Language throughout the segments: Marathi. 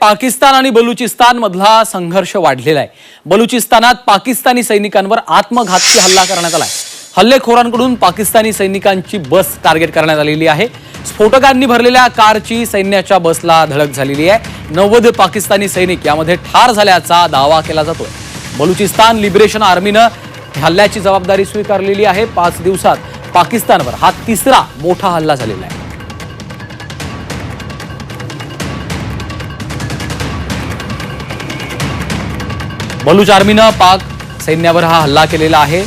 पाकिस्तान आणि बलुचिस्तान मधला संघर्ष वाढलेला आहे. बलुचिस्तानात पाकिस्तानी सैनिकांवर आत्मघातकी हल्ला करण्यात आलाय हल्लेखोरांकडून पाकिस्तानी सैनिकांची बस टार्गेट करण्यात आलेली आहे. स्फोटकांनी भरलेल्या कारची सैन्याच्या बसला धडक झालेली आहे. नव्वद पाकिस्तानी सैनिक यामध्ये ठार झाल्याचा दावा केला जातोय. बलुचिस्तान लिबरेशन आर्मीनं हल्ल्याची जबाबदारी स्वीकारलेली आहे. पाच दिवसात पाकिस्तानवर हा तिसरा मोठा हल्ला झालेला आहे. बलूच आर्मीनं पाक सैन्यावर हा हल्ला केलेला आहे.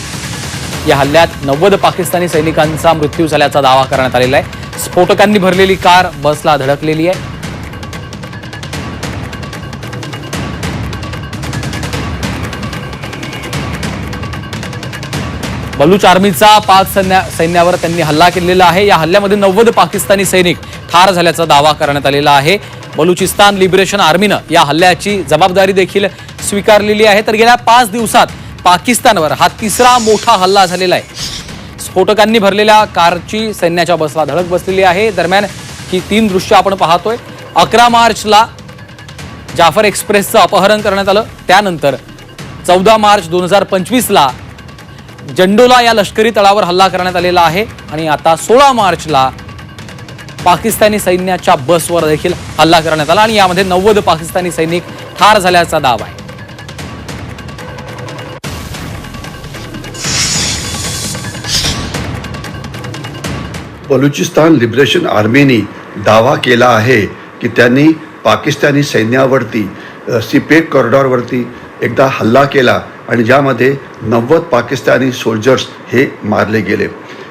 या हल्ल्यात नव्वद पाकिस्तानी सैनिकांचा मृत्यू झाल्याचा दावा करण्यात आलेला आहे. स्फोटकांनी भरलेली कार बसला धडकलेली आहे. बलूच आर्मीचा पाक सैन्या सैन्यावर त्यांनी हल्ला केलेला आहे. या हल्ल्यामध्ये नव्वद पाकिस्तानी सैनिक ठार झाल्याचा दावा करण्यात आलेला आहे. बलुचिस्तान लिबरेशन आर्मीनं या हल्ल्याची जबाबदारी देखील स्वीकारलेली आहे. तर गेल्या पाच दिवसात पाकिस्तानवर हा तिसरा मोठा हल्ला झालेला आहे. स्फोटकांनी भरलेल्या कारची सैन्याच्या बसला धडक बसलेली आहे. दरम्यान ही तीन दृश्य आपण पाहतोय. अकरा मार्चला जाफर एक्सप्रेसचं अपहरण करण्यात आलं. त्यानंतर चौदा मार्च दोन हजार पंचवीसला जंडोला या लष्करी तळावर हल्ला करण्यात आलेला आहे. आणि आता सोळा मार्चला पाकिस्तानी सैन्याच्या बसवर देखील हल्ला करण्यात आला. आणि यामध्ये नव्वद पाकिस्तानी सैनिक ठार झाल्याचा दावा आहे. बलुचिस्तान लिबरेशन आर्मीनी दावा केला आहे की त्यांनी पाकिस्तानी सैन्यावरती सिपेक कॉरिडॉरवरती एकदा हल्ला केला आणि ज्यामध्ये नव्वद पाकिस्तानी सोल्जर्स हे मारले गेले.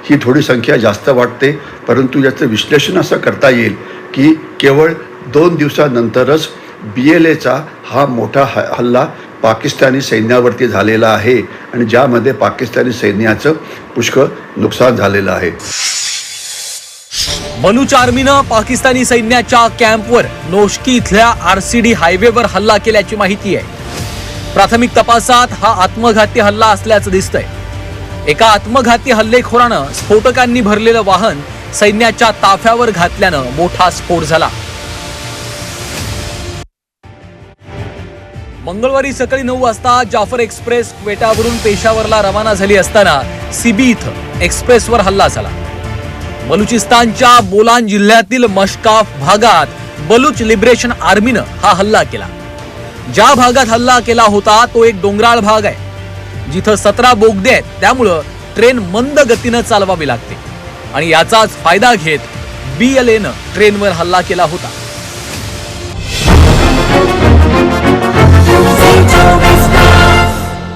ही थोडी संख्या जास्त वाटते परंतु याचं विश्लेषण असं करता येईल की केवळ दोन दिवसानंतरच बी एल एचा हा मोठा ह हल्ला पाकिस्तानी सैन्यावरती झालेला आहे आणि ज्यामध्ये पाकिस्तानी सैन्याचं पुष्कळ नुकसान झालेलं आहे. बलूच आर्मीनं पाकिस्तानी सैन्याच्या कॅम्पवर नोशकी इथल्या आरसीडी हायवेवर हल्ला केल्याची माहिती आहे. प्राथमिक तपासात हा आत्मघाती हल्ला असल्याचं दिसतंय. एका आत्मघाती हल्लेखोरानं स्फोटकांनी भरलेलं वाहन सैन्याच्या ताफ्यावर घातल्यानं मोठा स्फोट झाला. मंगळवारी सकाळी नऊ वाजता जाफर एक्सप्रेस क्वेटावरून पेशावरला रवाना झाली असताना सीबी इथं एक्सप्रेसवर हल्ला झाला. बलुचिस्तानच्या बोलान जिल्ह्यातील मशकाफ भागात बलुच लिबरेशन आर्मीनं हा हल्ला केला. ज्या भागात हल्ला केला होता तो एक डोंगराळ भाग आहे. जिथं सतरा बोगदे आहेत त्यामुळं ट्रेन मंद गतीनं चालवावी लागते. आणि याचाच फायदा घेत बी एल एनं ट्रेनवर हल्ला केला होता.